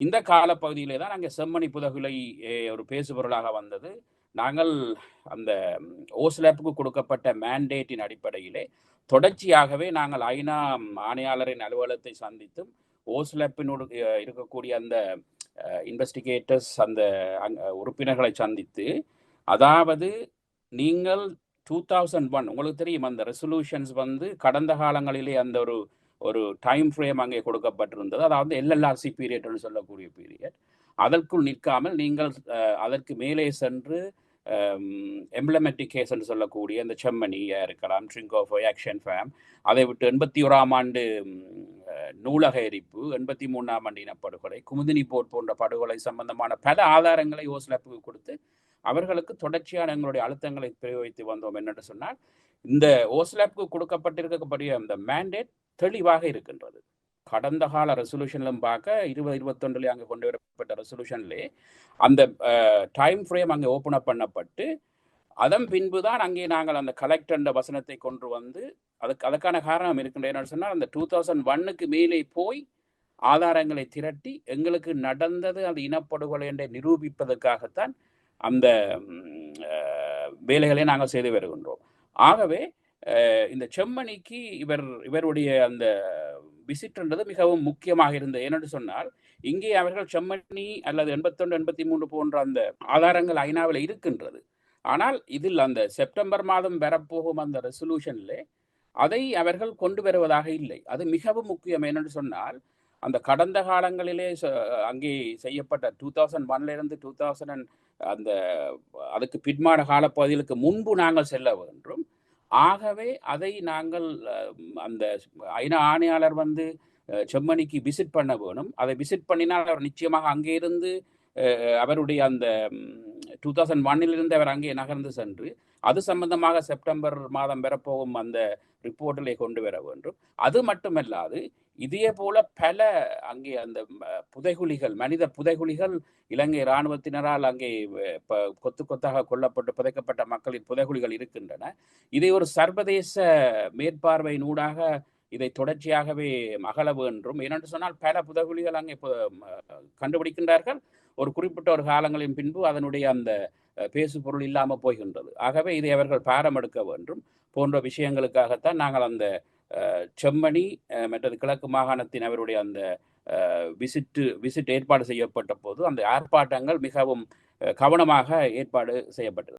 இந்த காலப்பகுதியிலே தான் நாங்கள் செம்மணி புதகுலை ஒரு பேசுபொருளாக வந்தது. நாங்கள் அந்த ஓஸ்லேப்புக்கு கொடுக்கப்பட்ட மேண்டேட்டின் அடிப்படையிலே தொடர்ச்சியாகவே நாங்கள் ஐநா ஆணையாளரின் அலுவலகத்தை சந்தித்தும் ஓஸ்லேப்பினோடு இருக்கக்கூடிய அந்த இன்வெஸ்டிகேட்டர்ஸ் அந்த உறுப்பினர்களை சந்தித்து அதாவது நீங்கள் டூ தௌசண்ட் ஒன் உங்களுக்கு தெரியும் அந்த ரெசல்யூஷன்ஸ் வந்து கடந்த காலங்களிலே அந்த ஒரு ஒரு டைம் ஃப்ரேம் அங்கே கொடுக்கப்பட்டிருந்தது. அதாவது எல்எல்ஆர்சி பீரியட்னு சொல்லக்கூடிய பீரியட் அதற்குள் நிற்காமல் நீங்கள் அதற்கு மேலே சென்று எம்ப்ளமெட்டிக் கேஸ்ன்னு சொல்லக்கூடிய இந்த செம்மணியாக இருக்கலாம் ஆஃப் ஆக்ஷன் ஃபேம் அதை விட்டு எண்பத்தி ஓராம் ஆண்டு நூலக எரிப்பு எண்பத்தி மூணாம் ஆண்டு இனப்படுகொலை குமுதினி போர் போன்ற படுகொலை சம்பந்தமான பல ஆதாரங்களை ஓஸ்லப்புக்கு கொடுத்து அவர்களுக்கு தொடர்ச்சியான எங்களுடைய அழுத்தங்களை பிரயோகித்து வந்தோம். என்னென்று சொன்னால் இந்த ஓஸ்லாப்புக்கு கொடுக்கப்பட்டிருக்கக்கூடிய அந்த மேண்டேட் தெளிவாக இருக்கின்றது. கடந்த கால ரெசல்யூஷன்லும் பார்க்க இருபது இருபத்தொன்றுலேயே அங்கே கொண்டு வரப்பட்ட ரெசல்யூஷன்லே அந்த டைம் ஃப்ரேம் அங்கே ஓப்பன் அப் பண்ணப்பட்டு அதன் பின்பு தான் அங்கே நாங்கள் அந்த கலெக்டர் வசனத்தை கொண்டு வந்து அதுக்கு அதுக்கான காரணம் இருக்கின்ற சொன்னால் அந்த டூ தௌசண்ட் ஒன்னுக்கு மேலே போய் ஆதாரங்களை திரட்டி எங்களுக்கு நடந்தது அந்த இனப்படுகொலை என்று நிரூபிப்பதற்காகத்தான் அந்த வேலைகளை நாங்கள் செய்து வருகின்றோம். ஆகவே இந்த செம்மணிக்கு இவர் இவருடைய அந்த விசிட்ன்றது மிகவும் முக்கியமாக இருந்தது. ஏனென்று சொன்னால் இங்கே அவர்கள் செம்மணி அல்லது எண்பத்தொன்று எண்பத்தி மூன்று போன்ற அந்த ஆதாரங்கள் ஐநாவில் இருக்கின்றது. ஆனால் இதில் அந்த செப்டம்பர் மாதம் வரப்போகும் அந்த ரெசல்யூஷனில் அதை அவர்கள் கொண்டு வருவதாக இல்லை. அது மிகவும் முக்கியம். என்னென்று சொன்னால் அந்த கடந்த காலங்களிலே அங்கே செய்யப்பட்ட டூ தௌசண்ட் ஒன்லேருந்து டூ தௌசண்ட் அந்த அதுக்கு பின்மான காலப்பகுதிகளுக்கு முன்பு நாங்கள் செல்ல வேண்டும். ஆகவே அதை நாங்கள் அந்த ஐநா ஆணையாளர் வந்து செம்மணிக்கு விசிட் பண்ண வேணும். அதை விசிட் பண்ணினால் அவர் நிச்சயமாக அங்கே இருந்து அவருடைய அந்த டூ தௌசண்ட் ஒன்னிலிருந்து அவர் அங்கே நகர்ந்து சென்று அது சம்பந்தமாக செப்டம்பர் மாதம் பெறப்போகும் அந்த ரிப்போர்ட்டிலே கொண்டு வர வேண்டும். அது மட்டுமல்லாது இதே போல பல அங்கே அந்த புதைகுழிகள் மனித புதைகுழிகள் இலங்கை இராணுவத்தினரால் அங்கே கொத்து கொத்தாக கொல்லப்பட்டு புதைக்கப்பட்ட மக்களின் புதைகுழிகள் இருக்கின்றன. இதை ஒரு சர்வதேச மேற்பார்வையினூடாக இதை தொடர்ச்சியாகவே மகள வேண்டும். ஏனென்று சொன்னால் பல புதைகுழிகள் அங்கே கண்டுபிடிக்கின்றார்கள். ஒரு குறிப்பிட்ட ஒரு காலங்களின் பின்பு அதனுடைய அந்த பேசு பொருள் இல்லாமல் போகின்றது. ஆகவே இதை அவர்கள் பாரம் எடுக்க வேண்டும். போன்ற விஷயங்களுக்காகத்தான் நாங்கள் அந்த செம்மணி மற்றது கிழக்கு மாகாணத்தின் அவருடைய அந்த விசிட்டு விசிட் ஏற்பாடு செய்யப்பட்ட போது அந்த ஆர்ப்பாட்டங்கள் மிகவும் கவனமாக ஏற்பாடு செய்யப்பட்டது.